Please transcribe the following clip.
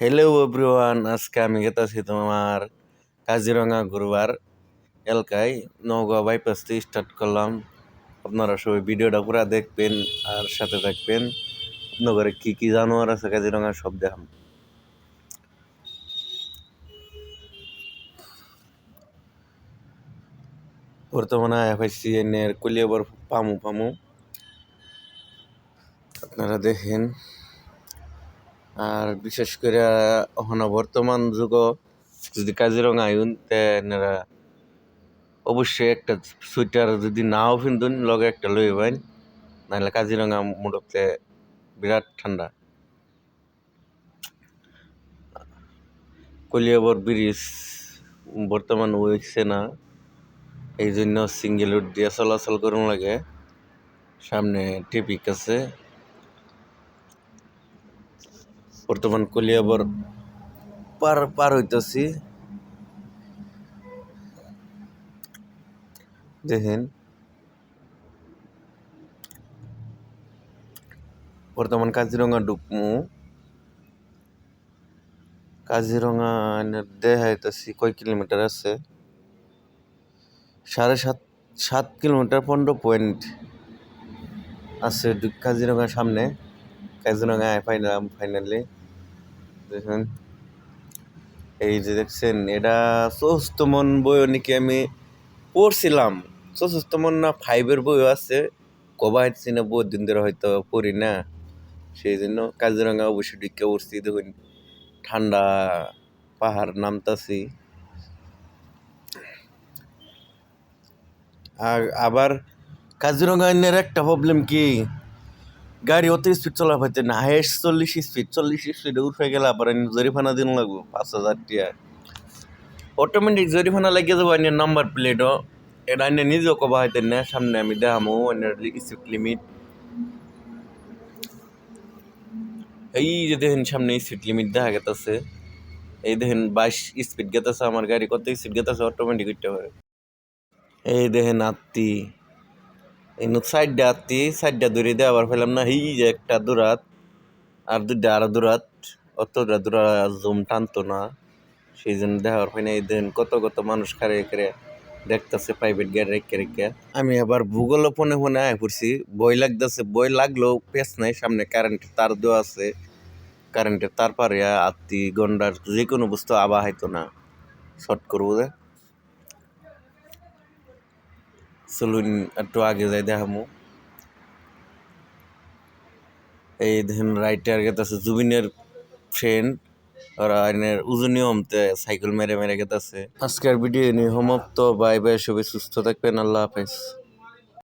Hello everyone আজকে আমি গেতাছি তোমার কাজিরঙা ঘুরবার এলাকায়। নওগাঁ বাইপাস থেকে স্টার্ট করলাম। আপনারা সবাই ভিডিওটা পুরা দেখবেন আর সাথে থাকবেন। আপনাদের কি কি জানোয়ার আছে কাজিরঙা সব দেখাম। বর্তমানে এফআইসি এর কলিয়াবর পামু পামু। আপনারা দেখেন। আর বিশেষ করে, এখন বর্তমান যুগ যদি কাজিরঙা আইন, তে এনারা অবশ্যই একটা সুইটার যদি নাও পিন্ধুন লগে একটা লই বাইন নাহলে কাজিরঙা মোটতে বিরাট ঠান্ডা। কলিয়াবর ব্রিজ বর্তমান হয়েছে না এই জন্য সিঙ্গেল রুট দিয়ে চলাচল করুন লাগে। সামনে টিপিক আছে। বর্তমান কলিয়াবর পার পার হইতেছি দেখেন। বর্তমান কাজিরঙা ঢুকমু কাজিরঙা দেখাইতেছি কয় কিলোমিটার আছে। সাড়ে সাত সাত কিলোমিটার পনেরো পয়েন্ট আছে কাজিরঙার সামনে। কাজিরঙায় ফাইনাল ফাইনালি দেখুন। এই যে দেখছেন, এটা চতুর্থ মন বইও নাকি আমি পড়ছিলাম। চতুর্থ না ফাইভের বইও আছে। কবা হাঁটছি না বহুত দিন ধরে হয়তো পড়ি না। সেই জন্য কাজিরঙা অবশ্যই ঢুকে পড়ছি। দেখুন, ঠান্ডা পাহাড় নামতাছি। আর আবার কাজিরঙা একটা প্রবলেম কি? গাড়ি অত স্পিড চলা পাইতে না হাইস্ট চল্লিশ স্পিড চল্লিশ স্পিডে উঠে গেলে আবার এনে জরিমানা দিন লাগবো, পাঁচ হাজার টিয়া। অটোমেটিক জরিমানা লাগিয়ে যাব, এনে নাম্বার প্লেটও এটা এনে নিজেও কবা হইতে না, সামনে আমি দেখামো এনের স্পিড লিমিট এই যে দেখেন সামনে স্পিড লিমিট দেখা গেতেছে। এই দেখেন বাইশ স্পিড গেতেছে, আমার গাড়ি কত স্পিড গেতেছে অটোমেটিক উঠতে পারে। এই দেখেন আত্মি এই সাইডটা আত্মি সাইডটা দূরে দিয়ে আবার ফেলাম না এই যে একটা দূরাত, আর দুইটা আরও দূরাত অতটা দূরা জুম টানতো না। সেই জন্য দেখার হয় না এই দেখেন কত কত মানুষ খারে করে দেখতেছে প্রাইভেট গাড়ি রেখে রেখে। আমি আবার ভূগোল ফোনে ফোনে আয় পড়ছি বই লাগতেছে বই লাগলেও পেস নাই, সামনে কারেন্টের তার দেওয়া আছে। কারেন্টের তার পারে আত্মি গন্ডার যে কোনো বস্তু আবা হয়তো না। শর্ট করব যে। চলুন একটু আগে যাই দেখামু। এই দেখেন রাইটার গেতাছে জুবিনের ফ্রেন্ড ওরা আইনের উজনি হমতে সাইকেল মেরে মেরে গেতাছে। আজকের ভিডিও নিয়ে সমাপ্ত, বাই বাই, সবাই সুস্থ থাকবেন, আল্লাহ হাফেজ।